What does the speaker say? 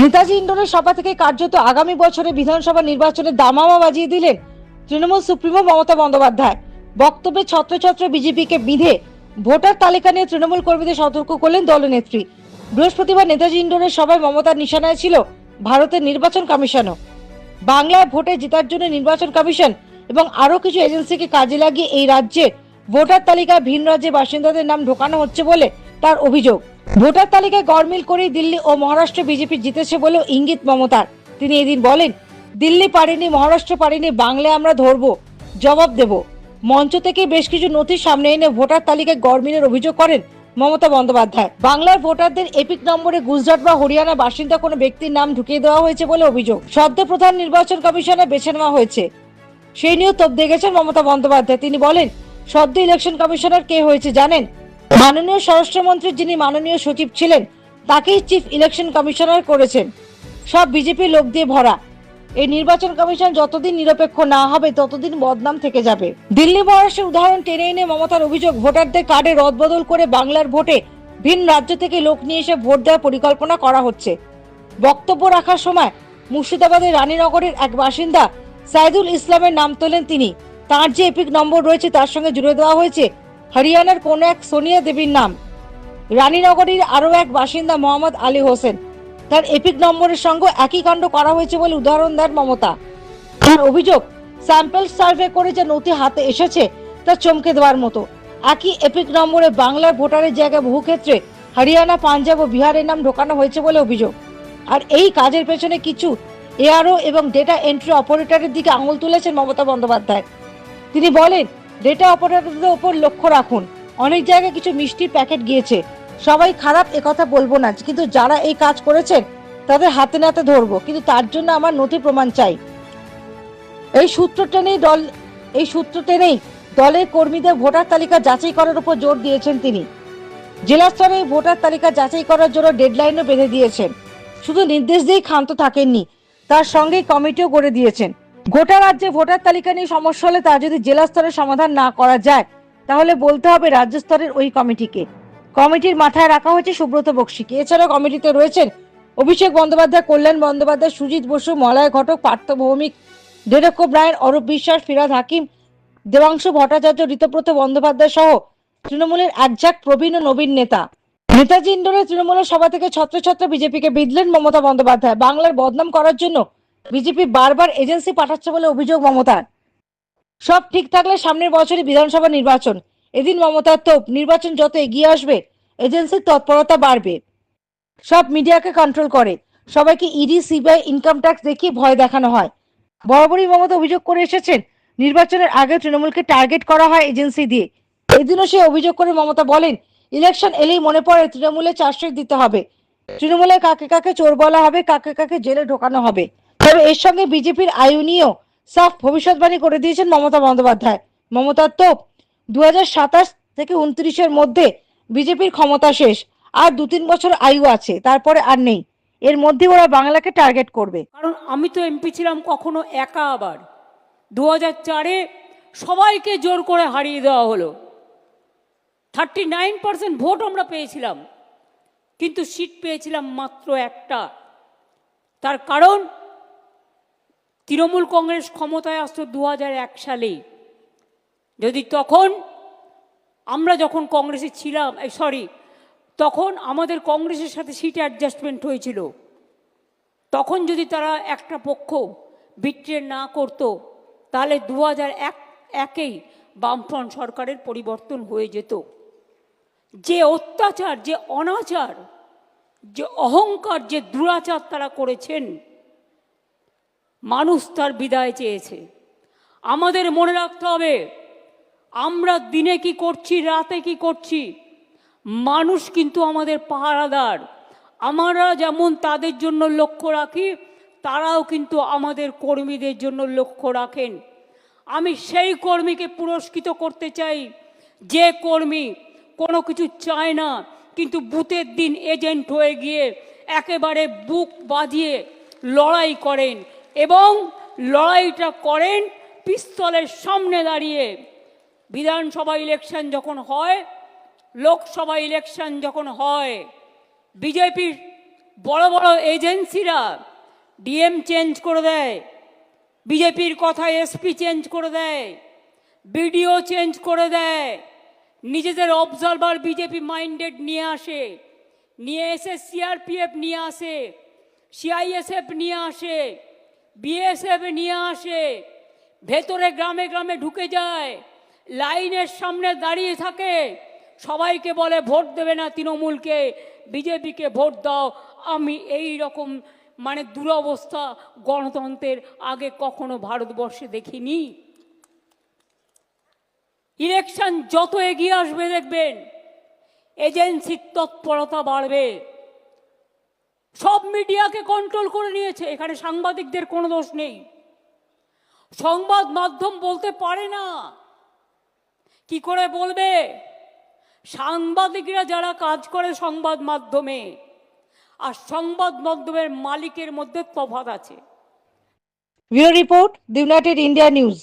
নেতাজি ইন্ডোরের সভা থেকে কার্যত আগামী বছরে বিধানসভা নির্বাচনে দামামা বাজিয়ে দিলেন তৃণমূল সুপ্রিমো মমতা বন্দ্যোপাধ্যায়। বক্তব্যে ছত্রছত্র বিজেপিকে বিধে ভোটার তালিকা নিয়ে তৃণমূল কর্মীদের সতর্ক করলেন দলনেত্রী। বৃহস্পতিবার নেতাজি ইন্ডোরের সভায় মমতার নিশানায় ছিল ভারতের নির্বাচন কমিশনও। বাংলায় ভোটে জেতার জন্য নির্বাচন কমিশন এবং আরও কিছু এজেন্সিকে কাজে লাগিয়ে এই রাজ্যে ভোটার তালিকায় ভিন রাজ্যে বাসিন্দাদের নাম ঢোকানো হচ্ছে বলে তার অভিযোগ। ভোটার তালিকায় গড়মিল করেই দিল্লি ও মহারাষ্ট্র বিজেপি জিতেছে বলেও ইঙ্গিত মমতার। তিনি এদিন বলেন, দিল্লি পারেনি, মহারাষ্ট্র পারেনি, বাংলায় আমরা ধরবো, জবাব দেব। মঞ্চ থেকে বেশ কিছু নথি সামনে এনে ভোটার তালিকায় গড়মিলের অভিযোগ করেন মমতা বন্দ্যোপাধ্যায়। বাংলার ভোটারদের এপিক নম্বরে গুজরাট বা হরিয়ানা বাসিন্দা কোনো ব্যক্তির নাম ঢুকিয়ে দেওয়া হয়েছে বলে অভিযোগ। সদ্য প্রধান নির্বাচন কমিশনে বেছে নেওয়া হয়েছে। সেই নিয়েও তোপ দেখেছেন মমতা বন্দ্যোপাধ্যায়। তিনি বলেন, সদ্য ইলেকশন কমিশনার কে হয়েছে জানেন? মাননীয় স্বরাষ্ট্রমন্ত্রী যিনি মাননীয় সচিব ছিলেন, তাকেই চিফ ইলেকশন কমিশনার করেছেন। সব বিজেপি লোক দিয়ে ভরা। এই নির্বাচন কমিশন যতদিন নিরপেক্ষ না হবে, ততদিন বদনাম থেকে যাবে। দিল্লি মহারাষ্ট্রের উদাহরণ টেনে এনে মমতার অভিযোগ, ভোটারদের কার্ডে রদবদল করে বাংলার ভোটে ভিন রাজ্য থেকে লোক নিয়ে এসে ভোট দেওয়ার পরিকল্পনা করা হচ্ছে। বক্তব্য রাখার সময় মুর্শিদাবাদের রানীনগরের এক বাসিন্দা সাইদুল ইসলামের নাম তোলেন তিনি। তার যে এপিক নম্বর রয়েছে, তার সঙ্গে জুড়ে দেওয়া হয়েছে হরিয়ানার কোন এক সোনিয়া দেবীর নাম। রানীনগরীর আরও এক বাসিন্দা মোহাম্মদ আলী হোসেন। তার এপিক নম্বরের সঙ্গে একই কাণ্ড করা হয়েছে বলে উদাহরণ দেন মমতা। তার অভিযোগ, স্যাম্পল সার্ভে করে যে নথি হাতে এসেছে, তা চমকে দেওয়ার মতো। একই এপিক নম্বরে বাংলার ভোটারের জায়গায় বহু ক্ষেত্রে হরিয়ানা, পাঞ্জাব ও বিহারের নাম ঢোকানো হয়েছে বলে অভিযোগ। আর এই কাজের পেছনে কিছু এআরও এবং ডেটা এন্ট্রি অপারেটরের দিকে আঙুল তুলেছেন মমতা বন্দ্যোপাধ্যায়। তিনি বলেন ডেটা অপারেটরদের ওপর লক্ষ্য রাখুন। অনেক জায়গায় কিছু মিষ্টির প্যাকেট গিয়েছে। সবাই খারাপ একথা বলব না, কিন্তু যারা এই কাজ করেছেন, তাদের হাতে নাতে ধরবো, কিন্তু তার জন্য আমার নথি প্রমাণ চাই। এই সূত্র টেনেই দল এই সূত্র টেনেই দলের কর্মীদের ভোটার তালিকা যাচাই করার উপর জোর দিয়েছেন তিনি। জেলা স্তরে ভোটার তালিকা যাচাই করার জন্য ডেডলাইনও বেঁধে দিয়েছেন। শুধু নির্দেশ দিয়েই ক্ষান্ত থাকেননি, তার সঙ্গে কমিটিও গড়ে দিয়েছেন। গোটা রাজ্যে ভোটার তালিকা নিয়ে সমস্যা হলে তা যদি জেলা স্তরে সমাধান না করা যায়, তাহলে বলতে হবে রাজ্য স্তরের ওই কমিটিকে। কমিটির মাথায় রাখা হয়েছে সুব্রত বক্সিকে। এছাড়াও কমিটিতে রয়েছেন অভিষেক বন্দ্যোপাধ্যায়, কল্যাণ বন্দ্যোপাধ্যায়, সুজিত বসু, মলয় ঘটক, পার্থ ভৌমিক ডেরক্ষ ব্রায়ন, অরূপ বিশ্বাস, ফিরাদ হাকিম, দেবাংশু ভট্টাচার্য ঋতব্রত বন্দ্যোপাধ্যায় সহ তৃণমূলের একঝাক প্রবীণ ও নবীন নেতা। নেতাজি ইন্ডোরে তৃণমূলের সভা থেকে ছত্র ছত্র বিজেপিকে বিধলেন মমতা বন্দ্যোপাধ্যায়। বাংলার বদনাম করার জন্য বিজেপি বারবার এজেন্সি পাঠাচ্ছে বলে অভিযোগ মমতার। সব ঠিক থাকলে সামনের বছরই বিধানসভা নির্বাচন। এদিন মমতার তোপ, নির্বাচন যত এগিয়ে আসবে, এজেন্সির তৎপরতা বাড়বে। সব মিডিয়াকে কন্ট্রোল করে। সবাইকে ইডি, সিবিআই ইনকাম ট্যাক্স দেখিয়ে ভয় দেখানো হয়। বরাবরই মমতা অভিযোগ করে এসেছেন, নির্বাচনের আগে তৃণমূলকে টার্গেট করা হয় এজেন্সি দিয়ে। এদিনও সে অভিযোগ করে মমতা বলেন ইলেকশন এলেই মনে পড়ে তৃণমূলে চার্জশিট দিতে হবে। তৃণমূলে কাকে কাকে চোর বলা হবে, কাকে কাকে জেলে ঢোকানো হবে। তবে এর সঙ্গে বিজেপির আয়ু নিয়েও সাফ ভবিষ্যৎবাণী করে দিয়েছেন মমতা বন্দ্যোপাধ্যায়। মমতার তোপ দু থেকে উনত্রিশের মধ্যে বিজেপির ক্ষমতা শেষ, আর দু তিন বছর আয়ু আছে, তারপরে আর নেই। এর মধ্যে ওরা বাংলাকে টার্গেট করবে। কারণ আমি তো এমপি ছিলাম কখনো একা আবার। দু চারে সবাইকে জোর করে হারিয়ে দেওয়া হলো। থার্টি নাইন পার্সেন্ট ভোট আমরা পেয়েছিলাম, কিন্তু সিট পেয়েছিলাম মাত্র একটা। তার কারণ তৃণমূল কংগ্রেস ক্ষমতায় আসতো দু এক সালেই যদি তখন আমরা যখন কংগ্রেসে ছিলাম সরি, তখন আমাদের কংগ্রেসের সাথে সিট অ্যাডজাস্টমেন্ট হয়েছিল। তখন যদি তারা একটা পক্ষ বিট্রে না করতো, তাহলে দু হাজার এক, একেই বামফ্রন্ট সরকারের পরিবর্তন হয়ে যেত। যে অত্যাচার, যে অনাচার, যে অহংকার, যে দুরাচার তারা করেছেন মানুষ তার বিদায় চেয়েছে। আমাদের মনে রাখতে হবে, আমরা দিনে কি করছি, রাতে কি করছি? মানুষ কিন্তু আমাদের পাহারাদার। আমরা যেমন তাদের জন্য লক্ষ্য রাখি, তারাও কিন্তু আমাদের কর্মীদের জন্য লক্ষ্য রাখেন। আমি সেই কর্মীকে পুরস্কৃত করতে চাই। যে কর্মী কোনো কিছু চায় না, কিন্তু বুথের দিন এজেন্ট হয়ে গিয়ে একেবারে বুক বাঁধিয়ে লড়াই করেন। এবং লড়াইটা করেন পিস্তলের সামনে দাঁড়িয়ে। বিধানসভা ইলেকশন যখন হয়, লোকসভা ইলেকশন যখন হয়, বিজেপির বড় বড় এজেন্সিরা ডিএম চেঞ্জ করে দেয়, বিজেপির কথা এসপি চেঞ্জ করে দেয়, বিডিও চেঞ্জ করে দেয়, নিজেদের অবজারভার বিজেপি মাইন্ডেড নিয়ে আসে, নিয়ে এসে সিআরপিএফ নিয়ে আসে সিআইএসএফ নিয়ে আসে বিএসএফ নিয়ে আসে, ভেতরে গ্রামে গ্রামে ঢুকে যায়, লাইনের সামনে দাঁড়িয়ে থাকে, সবাইকে বলে ভোট দেবে না তৃণমূলকে, বিজেপিকে ভোট দাও। আমি এই রকম মানে দুরবস্থা গণতন্ত্রের আগে কখনো ভারতবর্ষে দেখিনি। ইলেকশন যত এগিয়ে আসবে দেখবেন, এজেন্সির তৎপরতা বাড়বে। সব মিডিয়াকে কন্ট্রোল করে নিয়েছে। এখানে সাংবাদিকদের কোনো দোষ নেই। সংবাদ মাধ্যম বলতে পারে না। কি করে বলবে? সাংবাদিকরা যারা কাজ করে সংবাদ মাধ্যমে, আর সংবাদ মাধ্যমের মালিকের মধ্যে তফাৎ আছে। Report United India news.